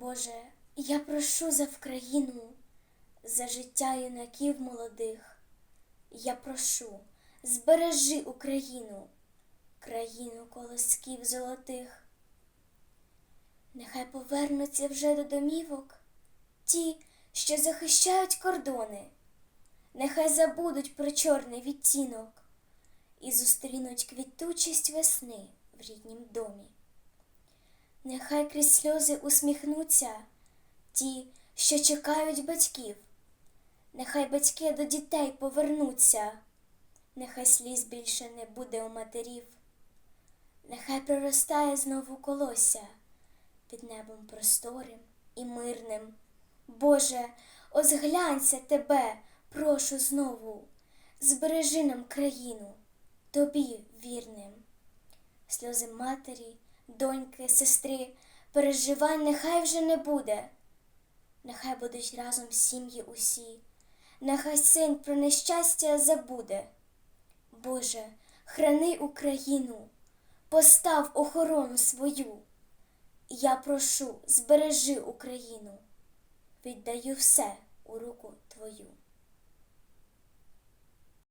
Боже, я прошу за Вкраїну, за життя юнаків молодих. Я прошу, збережи Україну, країну колосків золотих. Нехай повернуться вже до домівок ті, що захищають кордони, нехай забудуть про чорний відтінок і зустрінуть квітучість весни в ріднім домі. Нехай крізь сльози усміхнуться ті, що чекають батьків, нехай батьки до дітей повернуться, нехай сліз більше не буде у матерів, нехай проростає знову колося під небом просторим і мирним. Боже, ось глянься тебе, прошу знову, збережи нам країну, тобі вірним. Сльози матері, доньки, сестри, переживань нехай вже не буде. Нехай будуть разом сім'ї усі, нехай син про нещастя забуде. Боже, храни Україну, постав охорону свою. Я прошу, збережи Україну, віддаю все у руку Твою.